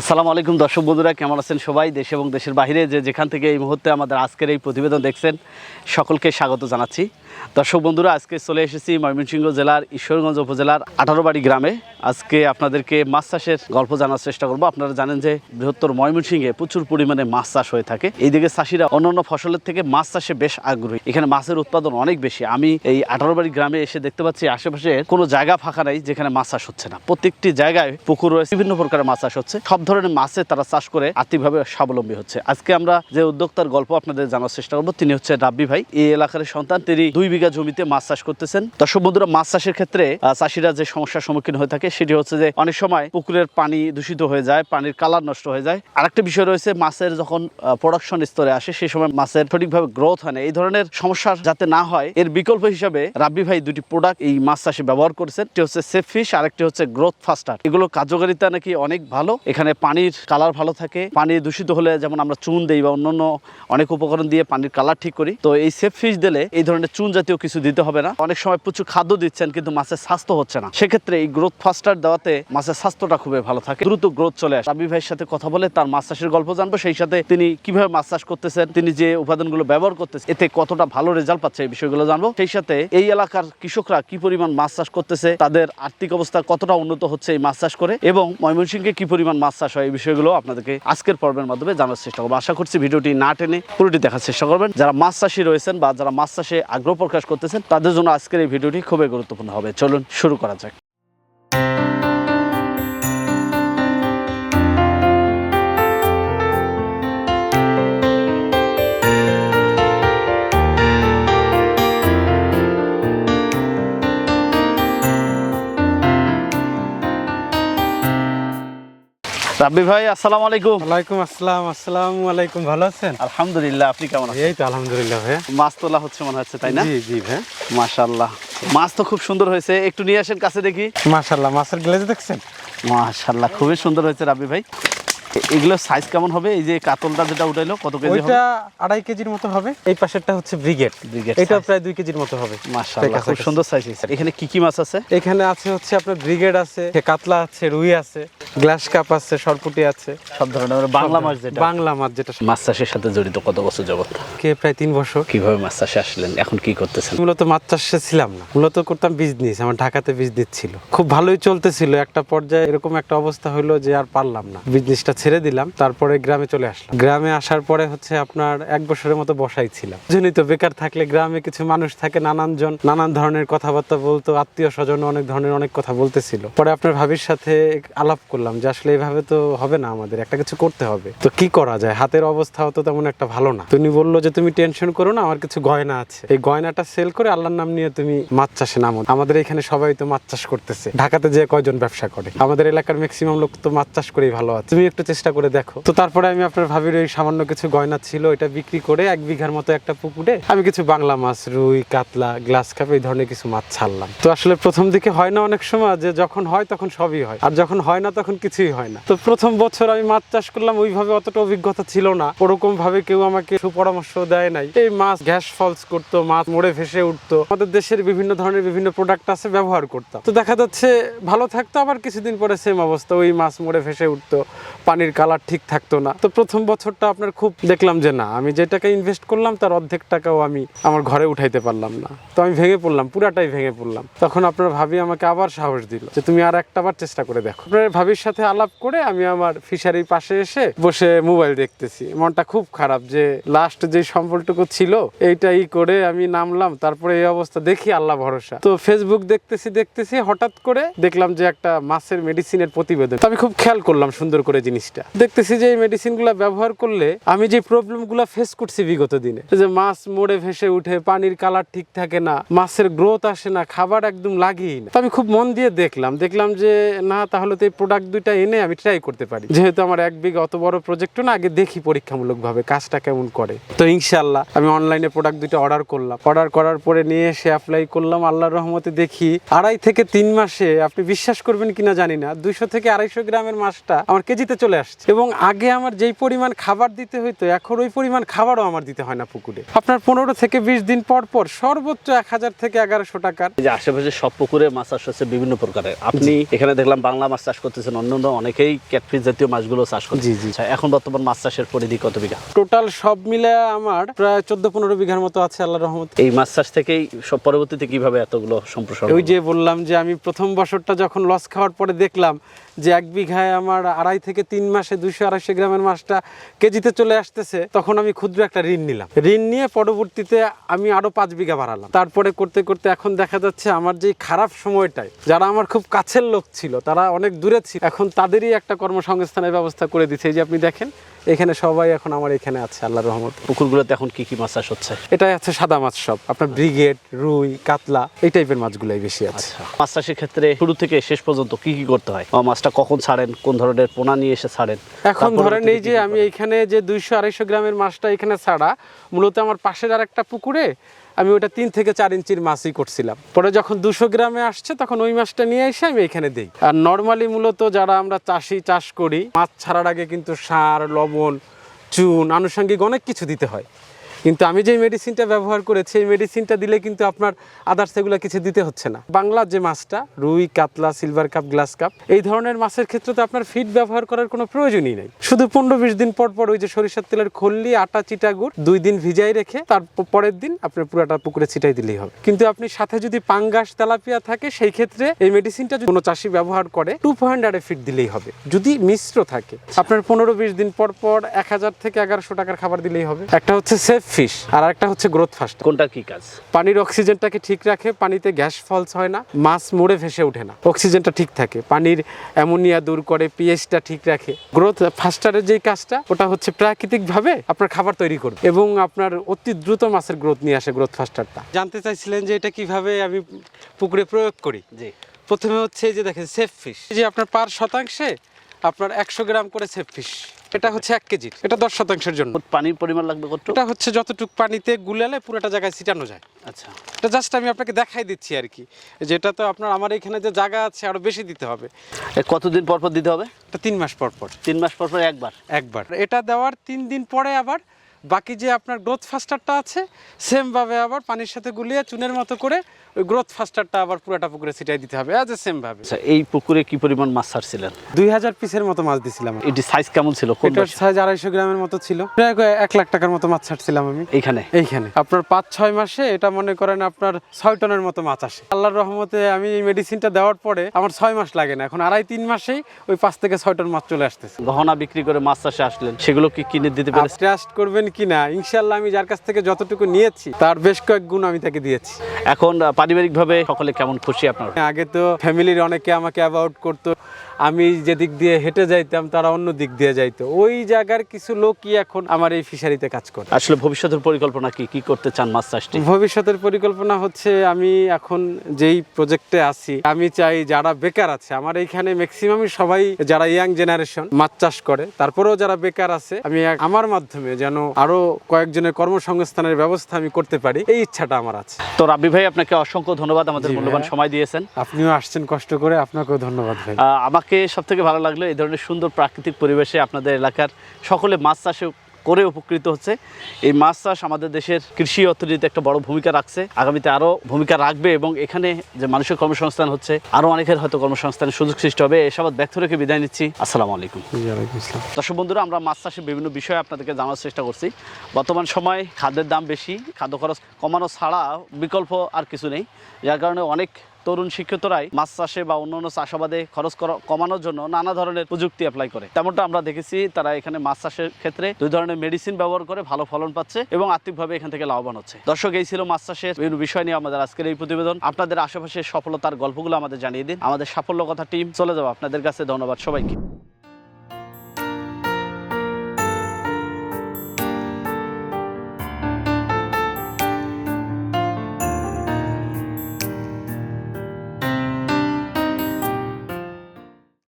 আসসালামু আলাইকুম দর্শক বন্ধুরা, কেমন আছেন সবাই? দেশ এবং দেশের বাইরে যে যেখান থেকে এই মুহূর্তে আমাদের আজকের এই প্রতিবেদন দেখছেন, সকলকে স্বাগত জানাচ্ছি। দর্শক বন্ধুরা, আজকে চলে এসেছি ময়মনসিংহ জেলার ঈশ্বরগঞ্জ উপজেলার আঠারো বাড়ি গ্রামে। আজকে আপনাদেরকে মাছ চাষের গল্প জানার চেষ্টা করব। আপনারা জানেন যে বৃহত্তর ময়মনসিংহে প্রচুর পরিমাণে মাছ চাষ হয়ে থাকে। এইদিকে চাষিরা অন্যান্য ফসলের থেকে মাছ চাষে বেশ আগ্রহী। এখানে মাছের উৎপাদন অনেক বেশি। আমি এই আঠারো বাড়ি গ্রামে এসে দেখতে পাচ্ছি, আশেপাশে কোনো জায়গা ফাঁকা নাই যেখানে মাছ চাষ হচ্ছে না। প্রত্যেকটি জায়গায় পুকুর রয়েছে, বিভিন্ন প্রকারের মাছ চাষ হচ্ছে। সব ধরনের মাছে তারা চাষ করে আর্থিকভাবে স্বাবলম্বী হচ্ছে। আজকে আমরা যে উদ্যোক্তার গল্প আপনাদের জানার চেষ্টা করব, তিনি হচ্ছে রাব্বি ভাই। এই এলাকার সন্তান, তিনি দুই বিঘা জমিতে মাছ চাষ করতেছেন। দর্শক বন্ধুরা, মাছ চাষের ক্ষেত্রে চাষিরা যে সমস্যার সম্মুখীন হয়ে থাকে, সেটি হচ্ছে যে অনেক সময় পুকুরের পানি দূষিত হয়ে যায়, পানির কালার নষ্ট হয়ে যায়। আরেকটা বিষয় রয়েছে, মাছের যখন প্রোডাকশন স্তরে আসে, সেই সময় মাছের সঠিকভাবে গ্রোথ হয় না। এই ধরনের সমস্যার যাতে না হয়, এর বিকল্প হিসাবে রাব্বি ভাই দুটি প্রোডাক্ট এই মাছ চাষে ব্যবহার করেছেন। একটি হচ্ছে সেফ ফিশ আরেকটি হচ্ছে গ্রোথ ফাস্টার এগুলো কার্যকারিতা নাকি অনেক ভালো? এখানে পানির কালার ভালো থাকে। পানি দূষিত হলে যেমন আমরা চুন দিই বা অন্যান্য অনেক উপকরণ দিয়ে পানির কালার ঠিক করি। তো এই সেফ ফিশ দিলে এই ধরনের চুন জাতীয় কিছু দিতে হবে না। অনেক সময় প্রচুর খাদ্য দিচ্ছেন কিন্তু মাছের স্বাস্থ্য হচ্ছে না। সেক্ষেত্রে এই গ্রোথ ফাস্টার দেওয়াতে মাছের স্বাস্থ্যটা খুবই ভালো থাকে। দ্রুত গ্রোথ চলে আসে। রাবি ভাইয়ের সাথে কথা বলে তার মাছ চাষের গল্প জানব। সেই সাথে তিনি কীভাবে মাছ চাষ করতেছেন, তিনি যে উপাদানগুলো ব্যবহার করতেছেন এতে কতটা ভালো রেজাল্ট পাচ্ছে এই বিষয়গুলো জানব। সেই সাথে এই এলাকার কৃষকরা কি পরিমাণ মাছ চাষ করতেছে, তাদের আর্থিক অবস্থা কতটা উন্নত হচ্ছে এই মাছ চাষ করে এবং ময়মনসিংহে কি পরিমাণ মাছ চাষ হয় এই বিষয়গুলো আপনাদেরকে আজকের পর্বের মাধ্যমে জানার চেষ্টা করব। আশা করছি ভিডিওটি না টেনে পুরোটি দেখার চেষ্টা করবেন। যারা মাছ চাষি রয়েছেন বা যারা মাছ চাষে আগ্রহ প্রকাশ করতেছেন, তাদের জন্য আজকের এই ভিডিওটি খুবই গুরুত্বপূর্ণ হবে। চলুন, শুরু করা যাক। রাব্বি ভাই আসসালামু আলাইকুম। ওয়ালাইকুম আসসালাম আসসালামু আলাইকুম ভালো আছেন? আলহামদুলিল্লাহ আপনি কেমন আছেন? এই তো আলহামদুলিল্লাহ ভাইয়া। মাছ তোলা হচ্ছে মনে হচ্ছে তাই না? জি জি ভাই মাশাআল্লাহ। মাছ তো খুব সুন্দর হয়েছে একটু নিয়ে আসেন কাছে দেখি। মাশাআল্লাহ মাছের গ্লেজ দেখছেন? মাশাআল্লাহ খুবই সুন্দর হয়েছে রাবি ভাই। সাইজ কেমন হবে? এই যে কাতলটা যেটা উঠাইলো কত কেজি ওইটা আড়াই কেজির মতো হবে। এই পাশেরটা হচ্ছে ব্রিগেড Brigade এটা প্রায় দুই কেজির মতো হবে। খুব সুন্দর সাইজ হয়েছে। এখানে কি কি মাছ আছে? এখানে আছে হচ্ছে আপনার ব্রিগেড আছে কাতলা আছে রুই আছে গ্লাস কাপ আছে সরপুটি আছে। সব ধরনের বাংলা মাছ যেটা। বাংলা মাছ যেটা। মাছ চাষের সাথে জড়িত কত বছর কে প্রায় তিন বছর। কীভাবে মাছ চাষে আসলেন? এখন কি করতেছেন? মূলত মাছ চাষে ছিলাম না। মূলত করতাম বিজনেস আমার ঢাকাতে বিজনেস ছিল। খুব ভালোই চলতেছিল। একটা পর্যায়ে এরকম একটা অবস্থা হলো যে আর পারলাম না। বিজনেসটা ছেড়ে দিলাম, তারপরে গ্রামে চলে আসলাম। গ্রামে আসার পরে হচ্ছে আপনার এক বছরের মতো বসাই ছিলাম। জানি তো বেকার থাকলে গ্রামে কিছু মানুষ থাকে নানান জন নানান ধরনের কথাবার্তা বলতো, আত্মীয় স্বজন অনেক ধরনের অনেক কথা বলতেছিল। পরে আপনার ভাবির সাথে আলাপ করলাম যে আসলে এইভাবে তো হবে না আমাদের, একটা কিছু করতে হবে। তো কি করা যায়? হাতের অবস্থাও তো তেমন একটা ভালো না। তুমি বলল যে তুমি টেনশন করো না, আমার কিছু গয়না আছে। এই গয়নাটা সেল করে আল্লাহর নাম নিয়ে তুমি মাছ চাষে নামো। আমাদের এখানে সবাই তো মাছ চাষ করতেছে। ঢাকাতে যে কয়জন ব্যবসা করে? আমাদের এলাকার ম্যাক্সিমাম লোক তো মাছ চাষ করেই ভালো আছে। তুমি একটু চেষ্টা করে দেখো। তো তারপরে আমি আপনার ভাবির ওই সামান্য কিছু গয়না ছিল এটা বিক্রি করে এক বিঘার মতো একটা পুকুরে আমি কিছু বাংলা মাছ, রুই, কাতলা, গ্লাস কাপ এই ধরনের কিছু মাছ ছাড়লাম। তো আসলে প্রথম দিকে হয় না অনেক সময় যে যখন হয় তখন সবই হয়, আর যখন হয় না তখন কিছুই হয় না। তো প্রথম বছর আমি মাছ চাষ করলাম, ওইভাবে অতটা অভিজ্ঞতা ছিল না। ওরকম ভাবে কেউ আমাকে সুপরামর্শ দেয় নাই। এই মাছ গ্যাস ফলস করতো, মাছ মোড়ে ভেসে উঠতো। আমাদের দেশের বিভিন্ন ধরনের বিভিন্ন প্রোডাক্ট আছে, ব্যবহার করতাম। তো দেখা যাচ্ছে ভালো থাকতো, আবার কিছুদিন পরে সেম অবস্থা, ওই মাছ মোড়ে ভেসে উঠতো পানির কালার ঠিক থাকতো না। তো প্রথম বছরটা আপনার খুব দেখলাম যে না, আমি যে টাকা ইনভেস্ট করলাম তার অর্ধেক টাকাও আমি আমার ঘরে উঠাইতে পারলাম না। তো আমি ভেঙে পড়লাম, পুরাটাই ভেঙে পড়লাম। তখন আপনার ভাবি আমাকে আবার সাহস দিল যে তুমি আর একটা বার চেষ্টা করে দেখো। আপনার ভাবির সাথে আলাপ করে আমি আমার ফিশারির পাশে এসে বসে মোবাইল দেখতেছি। মনটা খুব খারাপ যে লাস্ট যে সম্বলটুকু ছিল, এইটাই করে আমি নামলাম। তারপরে এই অবস্থা দেখি আল্লাহ ভরসা। তো ফেসবুক দেখতেছি দেখতেছি, হঠাৎ করে দেখলাম যে একটা মাছের মেডিসিনের প্রতিবেদন। আমি খুব খেয়াল করলাম সুন্দর করে জিনিসটা। দেখতেছি যে এই মেডিসিন ব্যবহার করলে আমি যে প্রবলেমগুলা ফেস করছি বিগত দিনে, যে মাছ মোড়ে ভেসে উঠে, পানির কালার ঠিক থাকে না, মাছের গ্রোথ আসে না, খাবার একদম লাগেই না। আমি খুব মন দিয়ে দেখলাম দেখলাম যে না, তাহলে তো এই প্রোডাক্ট দুইটা এনে আমি ট্রাই করতে পারি। যেহেতু আমার এক বিঘা অত বড় প্রজেক্ট না, আগে দেখি পরীক্ষামূলক ভাবে কাজটা কেমন করে। তো ইনশাল্লাহ আমি অনলাইনে প্রোডাক্ট দুইটা অর্ডার করলাম। অর্ডার করার পরে নিয়ে এসে অ্যাপ্লাই করলাম, আল্লাহর রহমতে দেখি আড়াই থেকে তিন মাসে, আপনি বিশ্বাস করবেন কিনা জানি না, দুইশো থেকে আড়াইশো গ্রামের মাছটা আমার কেজিতে চলে আসছে। এবং আগে আমার যেই পরিমাণ খাবার দিতে হইতো এখন ওই পরিমাণ খাবারও আমার দিতে হয় না পুকুরে। আপনার পনেরো থেকে বিশ দিন পর পর সর্বোচ্চ এক হাজার থেকে এগারোশো টাকার যে আশেপাশে সব পুকুরে মাছ চাষ হচ্ছে বিভিন্ন প্রকারের আপনি এখানে দেখলাম বাংলা মাছ চাষ করতেছেন অন্যান্য অনেকেই ক্যাটফিস জাতীয় মাছগুলো চাষ করছে। জি, জি। আচ্ছা, এখন বর্তমান মাছ চাষের পরিধি কত বিঘা? টোটাল সব মিলে আমার প্রায় চোদ্দ পনেরো বিঘার মতো আছে আল্লাহ রহমত। এই মাছ চাষ থেকেই সব পরবর্তীতে কীভাবে এতগুলো সম্প্রসারণ ওই যে বললাম যে আমি প্রথম বছরটা যখন লস খাওয়ার পরে দেখলাম যে এক বিঘায় আমার আড়াই থেকে তিন মাসে দুশো আড়াইশো গ্রামের মাছটা কেজিতে চলে আসতেছে, তখন আমি ক্ষুদ্র একটা ঋণ নিলাম। ঋণ নিয়ে পরবর্তীতে আমি আরও পাঁচ বিঘা বাড়ালাম। তারপরে করতে করতে এখন দেখা যাচ্ছে আমার যে খারাপ সময়টায়, যারা আমার খুব কাছের লোক ছিল, তারা অনেক দূরে ছিল, এখন তাদেরই একটা কর্মসংস্থানের ব্যবস্থা করে দিচ্ছে। এই যে আপনি দেখেন এখানে সবাই এখন আমার এখানে আছে আল্লাহ রহমত। পুকুরগুলোতে এখন কি কি মাছ চাষ হচ্ছে? এটাই আছে সাদা মাছ সব। আপনার ব্রিগেড রুই কাতলা এই টাইপের মাছগুলাই বেশি আছে। আচ্ছা। মাছ চাষের ক্ষেত্রে শুরু থেকে শেষ পর্যন্ত কি কি করতে হয়? মাছটা কখন ছাড়েন? কোন ধরনের পোনা নিয়ে এসে ছাড়েন? এখন ধরেন এই যে আমি এখানে এইখানে যে দুইশো আড়াইশো গ্রামের মাছটা এখানে ছাড়া মূলত আমার পাশের আর একটা পুকুরে আমি ওটা তিন থেকে চার ইঞ্চির মাছই করছিলাম। পরে যখন দুশো গ্রামে আসছে, তখন ওই মাছটা নিয়ে এসে আমি এখানে দিই। আর নর্মালি মূলত যারা আমরা চাষি চাষ করি, মাছ ছাড়ার আগে কিন্তু সার, লবণ, চুন, আনুষঙ্গিক অনেক কিছু দিতে হয়। কিন্তু আমি যে মেডিসিনটা ব্যবহার করেছি, এই মেডিসিনটা দিলে কিন্তু আপনার আদার্স এগুলো কিছু দিতে হচ্ছে না। বাংলার যে মাছটা, রুই, কাতলা সিলভার কাপ গ্লাস কাপ এই ধরনের মাছের ক্ষেত্রে তো আপনার ফিড ব্যবহার করার কোনো প্রয়োজনই নেই। শুধু পনেরো বিশ দিন পর পর ওই যে সরিষার তেলের খল্লি, আটা, চিটা গুড় দুই দিন ভিজাই রেখে তার পরের দিন আপনার পুরাটা পুকুরে ছিটাই দিলেই হবে। কিন্তু আপনি সাথে যদি পাঙ্গাস, তেলাপিয়া থাকে, সেই ক্ষেত্রে এই মেডিসিনটা কোনো চাষি ব্যবহার করে টু পয়েন্ট আরে ফিট দিলেই হবে। যদি মিশ্র থাকে, আপনার পনেরো বিশ দিন পর পর এক হাজার থেকে এগারোশো টাকার খাবার দিলেই হবে। একটা হচ্ছে সেফ ফিশ আর একটা হচ্ছে গ্রোথ ফাস্ট কোনটা কি কাজ? পানির অক্সিজেনটাকে ঠিক রাখে পানিতে গ্যাস ফলস হয় না মাছ মরে ভেসে ওঠে না। অক্সিজেনটা ঠিক থাকে পানির অ্যামোনিয়া দূর করে পিএইচটা ঠিক রাখে। গ্রোথ ফাস্টারের যেই কাজটা ওটা হচ্ছে প্রাকৃতিকভাবে আপনার খাবার তৈরি করবে এবং আপনার অতি দ্রুত মাছের গ্রোথ নিয়ে আসে গ্রোথ ফাস্টারটা জানতে চাইছিলেন যে এটা কীভাবে আমি পুকুরে প্রয়োগ করি? জি। প্রথমে হচ্ছে এই যে দেখেন সেফ ফিশ যে আপনার পার শতাংশে আপনার একশো গ্রাম করে সেফ ফিশ। এটা হচ্ছে এক কেজি। এটা দশ শতাংশের জন্য। পানির পরিমাণ লাগবে কত এটা হচ্ছে যতটুকু পানিতে গুলালে পুরোটা জায়গায় ছিটানো যায়। আচ্ছা। এটা জাস্ট আমি আপনাকে দেখাই দিচ্ছি আর কি। যেটা তো আপনার আমার এখানে যে জায়গা আছে আরও বেশি দিতে হবে। কতদিন পর পর দিতে হবে? এটা তিন মাস পর পর তিন মাস পর পর একবার? একবার। এটা দেওয়ার তিন দিন পরে আবার বাকি যে আপনার গ্রোথ ফাস্টারটা আছে সেম ভাবে আবার পানির সাথে গুলিয়ে চুনের মতো করে ওই গ্রোথ ফাস্টারটা আবার পুরোটা পুকুরে ছিটাই দিতে হবে অ্যাজ এ সেম ভাবে। আচ্ছা এই পুকুরে কি পরিমাণ মাছ ছাড়ছিলেন? দুই হাজার পিসের মতো মাছ দিছিলাম। এটি সাইজ কেমন ছিল? এটার সাইজ আড়াইশো গ্রামের মতো ছিল। প্রায় এক লাখ টাকার মতো মাছ ছাড়ছিলাম আমি। এইখানে? এইখানে। আপনার পাঁচ ছয় মাসে এটা মনে করেন আপনার ছয় টনের মতো মাছ আসে। আল্লাহর রহমতে আমি এই মেডিসিনটা দেওয়ার পরে আমার ছয় মাস লাগে না। এখন আড়াই তিন মাসেই ওই পাঁচ থেকে ছয় টন মাছ চলে আসতেছে। গহনা বিক্রি করে মাছ চাষে আসলেন। সেগুলো কি কিনে দিতে পেরেছেন? ট্রাস্ট করবেন কি না ইনশাল্লাহ আমি যার কাছ থেকে যতটুকু নিয়েছি তার বেশ কয়েক গুণ আমি তাকে দিয়েছি। এখন পারিবারিক ভাবে সকলে কেমন খুশি আপনার? আগে তো ফ্যামিলির অনেকে আমাকে অ্যাবাউট করতো। আমি যে দিক দিয়ে হেঁটে যাইতাম তারা অন্য দিক দিয়ে যাইতো। ওই জায়গার কিছু লোকই এখন আমার এই ফিশারিতে কাজ করে। আসলে ভবিষ্যতের পরিকল্পনা কি? কি করতে চান মাছ চাষটি? ভবিষ্যতের পরিকল্পনা হচ্ছে আমি এখন যেই প্রজেক্টে আছি আমি চাই যারা বেকার আছে আমার এইখানে ম্যাক্সিমামই সবাই যারা ইয়াং জেনারেশন মাছ চাষ করে তারপরেও যারা বেকার আছে আমি আমার মাধ্যমে যেন আরও কয়েকজনের কর্মসংস্থানের ব্যবস্থা আমি করতে পারি এই ইচ্ছাটা আমার আছে। তো রাব্বি ভাই আপনাকে অসংখ্য ধন্যবাদ আমাদের মূল্যবান সময় দিয়েছেন। আপনিও আসছেন কষ্ট করে আপনাকেও ধন্যবাদ ভাই আহ, আমাকে সব থেকে ভালো লাগল। এই ধরনের সুন্দর প্রাকৃতিক পরিবেশে আপনাদের এলাকার সকলে মাছ চাষে করে উপকৃত হচ্ছে। এই মাছ চাষ আমাদের দেশের কৃষি অর্থনীতিতে একটা বড় ভূমিকা রাখছে। আগামীতে আরও ভূমিকা রাখবে এবং এখানে যে মানুষের কর্মসংস্থান হচ্ছে আরও অনেকের হয়তো কর্মসংস্থানের সুযোগ সৃষ্টি হবে। এসব ব্যক্ত রেখে বিদায় নিচ্ছি। আসসালামু আলাইকুম। দর্শক বন্ধুরা আমরা মাছ চাষের বিভিন্ন বিষয়ে আপনাদেরকে জানার চেষ্টা করছি। বর্তমান সময় খাদ্যের দাম বেশি খাদ্য খরচ কমানো ছাড়া বিকল্প আর কিছু নেই। যার কারণে অনেক তরুণ শিক্ষিতরাই মাছ চাষে বা অন্যান্য চাষাবাদে খরচ কমানোর জন্য নানা ধরনের প্রযুক্তি অ্যাপ্লাই করে। তেমনটা আমরা দেখেছি তারা এখানে মাছ চাষের ক্ষেত্রে দুই ধরনের মেডিসিন ব্যবহার করে ভালো ফলন পাচ্ছে এবং আর্থিকভাবে এখান থেকে লাভবান হচ্ছে। দর্শক, এই ছিল মাছ চাষের বিভিন্ন বিষয় নিয়ে আমাদের আজকের এই প্রতিবেদন। আপনাদের আশেপাশের সফলতার গল্পগুলো আমাদের জানিয়ে দিন। আমাদের সাফল্য কথা টিম চলে যাব। আপনাদের কাছে ধন্যবাদ সবাইকে।